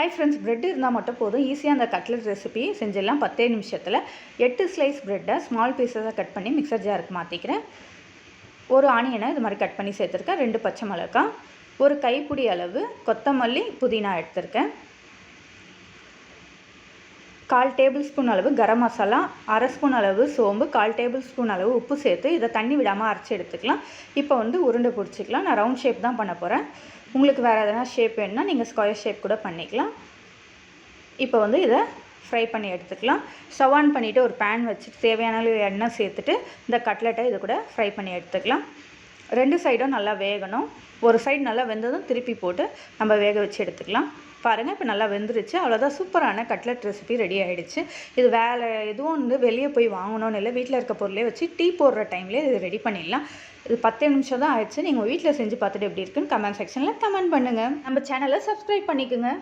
Hi friends bread இருந்தால் மட்டும் போதும். ஈஸியாக அந்த கட்லட் ரெசிபி செஞ்சிடலாம். பத்தே நிமிஷத்தில். எட்டு ஸ்லைஸ் ப்ரெட்டை ஸ்மால் பீஸஸாக கட் பண்ணி மிக்சர் ஜாருக்கு மாற்றிக்கிறேன் ஒரு ஆனியனை இது மாதிரி கட் பண்ணி சேர்த்துருக்கேன். ரெண்டு பச்சை மிளகாய். ஒரு கைப்பிடி அளவு கொத்தமல்லி புதினா எடுத்திருக்கேன். கால் டேபிள் ஸ்பூன் அளவு கரம் மசாலா அரை ஸ்பூன் அளவு சோம்பு கால் டேபிள் ஸ்பூன் அளவு உப்பு சேர்த்து இதை தண்ணி விடாமல் அரைச்சி எடுத்துக்கலாம். இப்போ வந்து உருண்டை பிடிச்சிக்கலாம். நான் ரவுண்ட் ஷேப் தான் பண்ண போகிறேன் உங்களுக்கு வேறு எதனா ஷேப் வேணுன்னா நீங்கள் ஸ்கொயர் ஷேப் கூட பண்ணிக்கலாம். இப்போ வந்து இதை ஃப்ரை பண்ணி எடுத்துக்கலாம். ஸ்டவ் ஆன் பண்ணிவிட்டு ஒரு பேன் வச்சுட்டு தேவையான அளவு எண்ணெய் சேர்த்துட்டு இந்த கட்லெட்டை இது கூட ஃப்ரை பண்ணி எடுத்துக்கலாம். ரெண்டு சைடும் நல்லா வேகணும். ஒரு சைடு நல்லா வெந்ததும் திருப்பி போட்டு நம்ம வேக வச்சு எடுத்துக்கலாம். பாருங்கள் இப்போ நல்லா வெந்துருச்சு. அவ்வளோதான் சூப்பரான கட்லெட் ரெசிபி ரெடி ஆகிடுச்சு இது வேலை எதுவும் வந்து வெளியே போய் வாங்கணும்னு இல்லை. வீட்டில் இருக்க பொருளே வச்சு டீ போடுற டைம்லேயே இது ரெடி பண்ணிடலாம். இது பத்து நிமிஷம் தான் ஆயிடுச்சு. நீங்கள் வீட்டில் செஞ்சு பார்த்துட்டு எப்படி இருக்குன்னு கமெண்ட் செக்ஷனில் கமெண்ட் பண்ணுங்கள் நம்ம சேனலை சப்ஸ்கிரைப் பண்ணிக்கோங்க.